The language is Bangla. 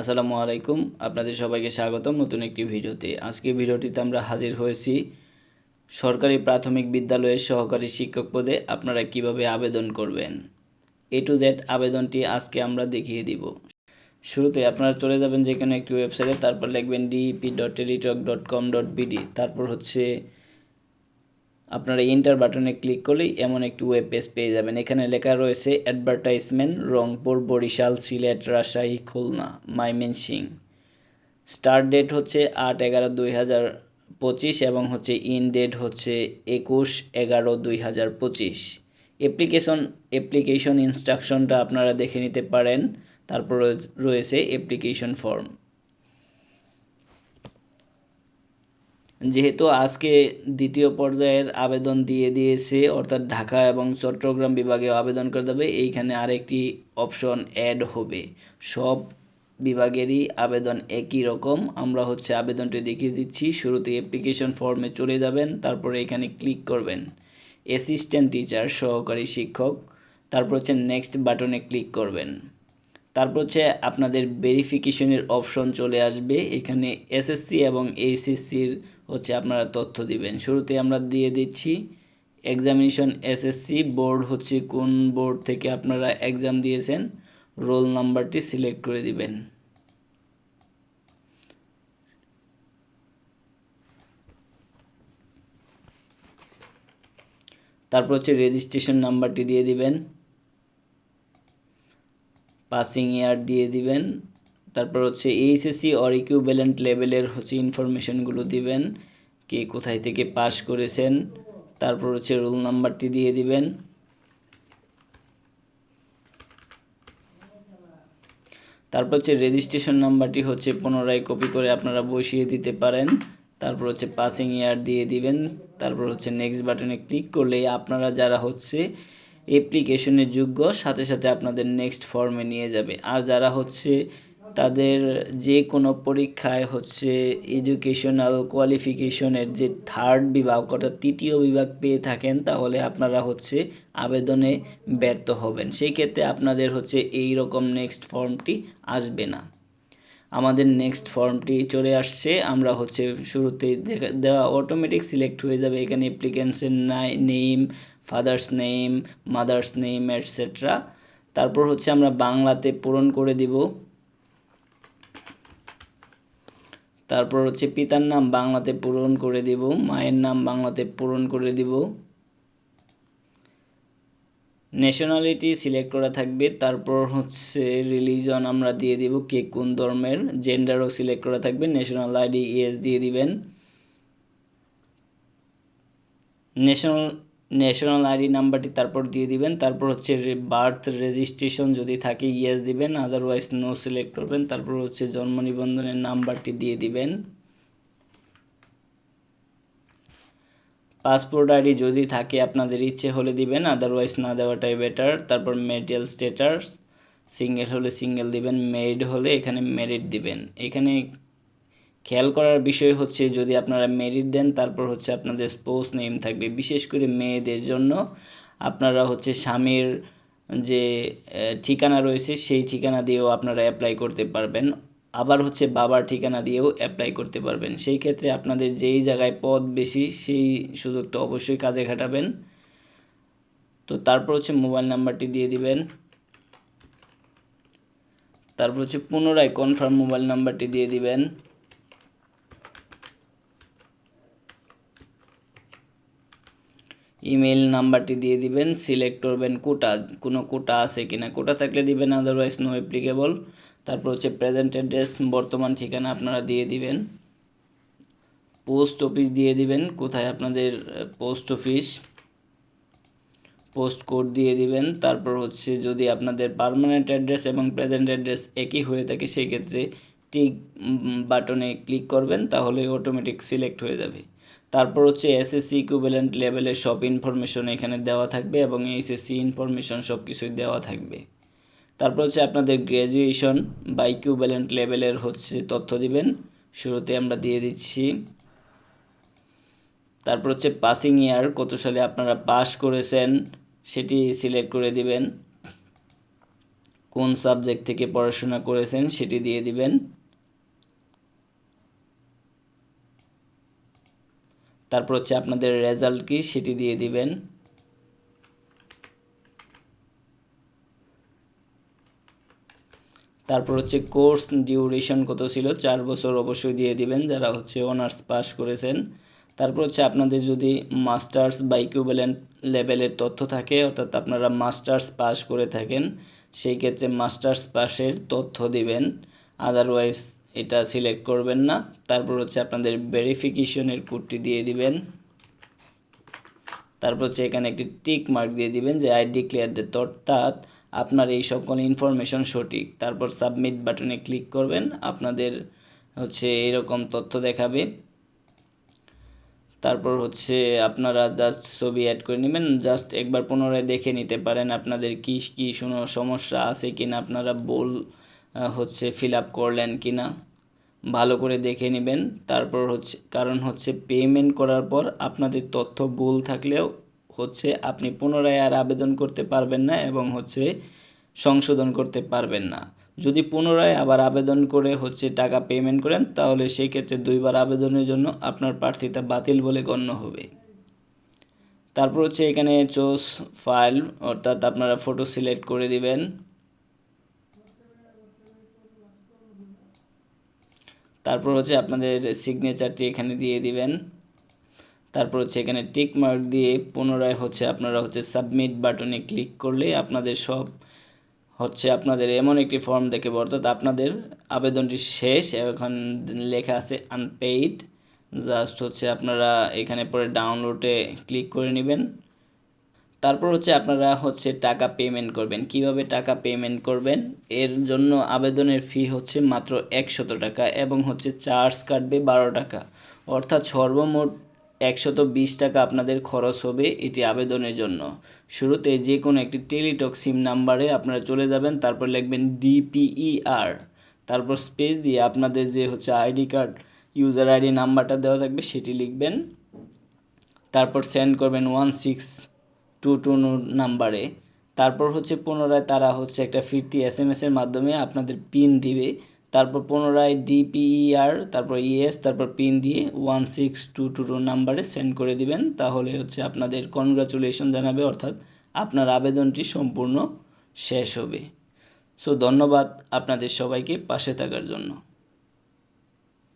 আসসালামু আলাইকুম আপনাদের সবাইকে স্বাগতম নতুন একটি ভিডিওতে। আজকে ভিডিওটিতে আমরা হাজির হয়েছি সরকারি প্রাথমিক বিদ্যালয়ের সহকারী শিক্ষক পদে আপনারা কীভাবে আবেদন করবেন। এ টু জেড আবেদনটি আজকে আমরা দেখিয়ে দিব। শুরুতে আপনারা চলে যাবেন যেখানে একটি ওয়েবসাইটে, তারপর লিখবেন DEP dot Teletalk dot com dot BD তারপর হচ্ছে আপনারা ইন্টার বাটনে ক্লিক করলেই এমন একটি ওয়েব পেজ পেয়ে যাবেন। এখানে লেখা রয়েছে advertisement Rangpur Barishal Sylhet Rajshahi Khulna Mymensingh start date হচ্ছে আট এগারো দুই হাজার পঁচিশ এবং হচ্ছে ইন ডেট হচ্ছে একুশ এগারো দুই হাজার পঁচিশ। অ্যাপ্লিকেশন অ্যাপ্লিকেশন ইনস্ট্রাকশনটা আপনারা দেখে নিতে পারেন। তারপর রয়েছে অ্যাপ্লিকেশন ফর্ম যেহেতু আজকে দ্বিতীয় পর্যায়ের আবেদন দিয়ে দিয়েছে, অর্থাৎ ঢাকা এবং চট্টগ্রাম বিভাগে আবেদন করতে হবে এইখানে আরেকটি অপশন অ্যাড হবে। সব বিভাগেরই আবেদন একই রকম। আমরা হচ্ছে আবেদনটি দেখিয়ে দিচ্ছি। শুরুতে অ্যাপ্লিকেশন ফর্মে চলে যাবেন, তারপরে এখানে ক্লিক করবেন অ্যাসিস্ট্যান্ট টিচার সহকারী শিক্ষক, তারপর হচ্ছে নেক্সট বাটনে ক্লিক করবেন। তারপর হচ্ছে আপনাদের ভেরিফিকেশনের অপশন চলে আসবে। এখানে এসএসসি এবং এইচএসসির হচ্ছে আপনারা তথ্য দিবেন। শুরুতে আমরা দিয়ে দিচ্ছি এক্সামিনেশন এসএসসি বোর্ড হচ্ছে কোন বোর্ড থেকে আপনারা এক্সাম দিয়েছেন রোল নাম্বারটি সিলেক্ট করে দিবেন। তারপর হচ্ছে রেজিস্ট্রেশন নাম্বারটি দিয়ে দিবেন। পাসিং ইয়ার দিয়ে দিবেন। তারপর হচ্ছে এইচএসসি অর ইকুইভ্যালেন্ট লেভেলের হচ্ছে ইনফরমেশনগুলো দিবেন, কে কোথায় থেকে পাস করেছেন, তারপর হচ্ছে রোল নাম্বারটি দিয়ে দিবেন। তারপর হচ্ছে রেজিস্ট্রেশন নাম্বারটি হচ্ছে পুনরায় কপি করে আপনারা বসিয়ে দিতে পারেন। তারপর হচ্ছে পাসিং ইয়ার দিয়ে দিবেন। তারপর হচ্ছে নেক্সট বাটনে ক্লিক করলে আপনারা যারা হচ্ছে অ্যাপ্লিকেশনের যোগ্য, সাথে সাথে আপনাদের নেক্সট ফর্মে নিয়ে যাবে। আর যারা হচ্ছে তাদের যে কোনো পরীক্ষায় হচ্ছে এডুকেশনাল কোয়ালিফিকেশনের যে থার্ড বিভাগ অর্থাৎ তৃতীয় বিভাগ পেয়ে থাকেন, তাহলে আপনারা হচ্ছে আবেদনে ব্যর্থ হবেন। সেই ক্ষেত্রে আপনাদের হচ্ছে এই রকম নেক্সট ফর্মটি আসবে না। আমাদের নেক্সট ফর্মটি চলে আসছে, আমরা হচ্ছে শুরুতেই দেওয়া অটোমেটিক সিলেক্ট হয়ে যাবে। এখানে অ্যাপ্লিকেন্টসের name father's name mother's name etcetera তারপর হচ্ছে আমরা বাংলাতে পূরণ করে দিব। তারপর হচ্ছে পিতার নাম বাংলাতে পূরণ করে দিব, মায়ের নাম বাংলাতে পূরণ করে দিব। ন্যাশনালিটি সিলেক্ট করা থাকবে, তারপর হচ্ছে রিলিজন আমরা দিয়ে দিব কে কোন ধর্মের জেন্ডারও সিলেক্ট করা থাকবে ন্যাশনাল আইডি ইএস দিয়ে দিবেন। ন্যাশনাল ন্যাশনাল আইডি নাম্বারটি তারপর দিয়ে দিবেন। তারপর হচ্ছে বার্থ রেজিস্ট্রেশন যদি থাকে ইয়েস দিবেন। আদারওয়াইজ নো সিলেক্ট করবেন। তারপর হচ্ছে জন্ম নিবন্ধনের নাম্বারটি দিয়ে দিবেন। পাসপোর্ট আইডি যদি থাকে, আপনাদের ইচ্ছে হলে দিবেন। আদারওয়াইজ না দেওয়াটাই বেটার তারপর মেরিটাল স্টেটাস সিঙ্গেল হলে সিঙ্গেল দিবেন। মেরিড হলে এখানে মেরিট দিবেন। এখানে খেয়াল করার বিষয় হচ্ছে যদি আপনারা মেরিট দেন, তারপর হচ্ছে আপনাদের স্পোর্টস নেম থাকবে। বিশেষ করে মেয়েদের জন্য আপনারা হচ্ছে স্বামীর যে ঠিকানা রয়েছে, সেই ঠিকানা দিয়েও আপনারা অ্যাপ্লাই করতে পারবেন। আবার হচ্ছে বাবার ঠিকানা দিয়েও অ্যাপ্লাই করতে পারবেন। সেই ক্ষেত্রে আপনাদের যেই জায়গায় পদ বেশি, সেই সুযোগটা অবশ্যই কাজে খাটাবেন। তো তারপর হচ্ছে মোবাইল নাম্বারটি দিয়ে দিবেন। তারপর হচ্ছে পুনরায় কনফার্ম মোবাইল নাম্বারটি দিয়ে দিবেন। ইমেল নাম্বারটি দিয়ে দিবেন, সিলেক্ট করবেন কোটা, কোনো কোটা আছে কিনা। কোটা থাকলে দিবেন আদারওয়াইজ নো অ্যাপ্লিকেবল তারপর হচ্ছে প্রেজেন্ট অ্যাড্রেস বর্তমান ঠিকানা আপনারা দিয়ে দিবেন। পোস্ট অফিস দিয়ে দিবেন, কোথায় আপনাদের পোস্ট অফিস পোস্ট কোড দিয়ে দিবেন, তারপর হচ্ছে যদি আপনাদের পারমানেন্ট অ্যাড্রেস এবং প্রেজেন্ট অ্যাড্রেস একই হয়ে থাকে সেই ক্ষেত্রে টিক বাটনে ক্লিক করবেন, তাহলে অটোমেটিক সিলেক্ট হয়ে যাবে। তারপর হচ্ছে এসএসসি ইকুইভ্যালেন্ট লেভেলের সব ইনফরমেশন এখানে দেওয়া থাকবে এবং এইচএসসি ইনফরমেশন সব কিছুই দেওয়া থাকবে। তারপর হচ্ছে আপনাদের গ্র্যাজুয়েশন বা ইকুইভ্যালেন্ট লেভেলের হচ্ছে তথ্য দিবেন। শুরুতে আমরা দিয়ে দিচ্ছি। তারপর হচ্ছে পাসিং ইয়ার কত সালে আপনারা পাস করেছেন সেটি সিলেক্ট করে দিবেন। কোন সাবজেক্ট থেকে পড়াশোনা করেছেন সেটি দিয়ে দিবেন। তারপর হচ্ছে আপনাদের রেজাল্ট কি সেটি দিয়ে দিবেন। তারপর হচ্ছে কোর্স ডিউরেশন কত ছিল? চার বছর অবশ্যই দিয়ে দিবেন, যারা হচ্ছে অনার্স পাস করেছেন। তারপর হচ্ছে আপনাদের যদি মাস্টার্স বা ইকুইভ্যালেন্ট লেভেলের তথ্য থাকে, অর্থাৎ আপনারা মাস্টার্স পাস করে থাকেন, সেই ক্ষেত্রে মাস্টার্স পাসের তথ্য দিবেন। আদারওয়াইজ এটা সিলেক্ট করবেন না। তারপর হচ্ছে আপনাদের ভেরিফিকেশনের কোডটি দিয়ে দিবেন। তারপর হচ্ছে এখানে একটি টিক মার্ক দিয়ে দিবেন যে আই ডিক্লেয়ার দ্য অর্থাৎ আপনার এই সকল ইনফরমেশন সঠিক। তারপর সাবমিট বাটনে ক্লিক করবেন। আপনাদের হচ্ছে এরকম তথ্য দেখাবে। তারপর হচ্ছে আপনারা জাস্ট ছবি অ্যাড করে নেবেন। জাস্ট একবার পুনরায় দেখে নিতে পারেন আপনাদের কি কি, কোনো সমস্যা আছে কিনা। আপনারা বল হচ্ছে ফিল আপ করলেন কি না ভালো করে দেখে নেবেন। তারপর হচ্ছে, কারণ হচ্ছে পেমেন্ট করার পর আপনাদের তথ্য ভুল থাকলেও হচ্ছে আপনি পুনরায় আর আবেদন করতে পারবেন না এবং হচ্ছে সংশোধন করতে পারবেন না। যদি পুনরায় আবার আবেদন করে হচ্ছে টাকা পেমেন্ট করেন, তাহলে সেই ক্ষেত্রে দুইবার আবেদনের জন্য আপনার প্রার্থিতা বাতিল বলে গণ্য হবে। তারপর হচ্ছে এখানে চোস ফাইল অর্থাৎ আপনারা ফটো সিলেক্ট করে দিবেন। তারপর হচ্ছে আপনাদের সিগনেচারটি এখানে দিয়ে দিবেন। তারপর হচ্ছে এখানে টিক মার্ক দিয়ে পুনরায় হচ্ছে আপনারা হচ্ছে সাবমিট বাটনে ক্লিক করলে আপনাদের সব হচ্ছে আপনাদের এমন একটি ফর্ম দেখে অর্থাৎ আপনাদের আবেদনটি শেষ। এখন লেখা আছে আনপেইড জাস্ট হচ্ছে আপনারা এখানে পরে ডাউনলোডে ক্লিক করে নেবেন। তারপর হচ্ছে আপনারা হচ্ছে টাকা পেমেন্ট করবেন। কীভাবে টাকা পেমেন্ট করবেন? এর জন্য আবেদনের ফি হচ্ছে মাত্র একশত টাকা এবং হচ্ছে চার্জ কাটবে বারো টাকা। অর্থাৎ সর্বমোট একশত বিশ টাকা আপনাদের খরচ হবে এটি আবেদনের জন্য। শুরুতে যে কোনো একটি টেলিটক সিম নাম্বারে আপনারা চলে যাবেন, তারপর লিখবেন ডিপিইআর তারপর স্পেস দিয়ে আপনাদের যে হচ্ছে আইডি কার্ড ইউজার আইডি নাম্বারটা দেওয়া থাকবে, সেটি লিখবেন। তারপর সেন্ড করবেন ওয়ান সিক্স টু টু নাম্বারে। তারপর হচ্ছে পুনরায় তারা হচ্ছে একটা ফিরতি এস এম এসের মাধ্যমে আপনাদের পিন দিবে। তারপর পুনরায় ডিপিইআর তারপর ইএস তারপর পিন দিয়ে one six two two two নাম্বারে সেন্ড করে দিবেন। তাহলে হচ্ছে আপনাদের কনগ্রাচুলেশন জানাবে, অর্থাৎ আপনার আবেদনটি সম্পূর্ণ শেষ হবে। সো ধন্যবাদ আপনাদের সবাইকে পাশে থাকার জন্য।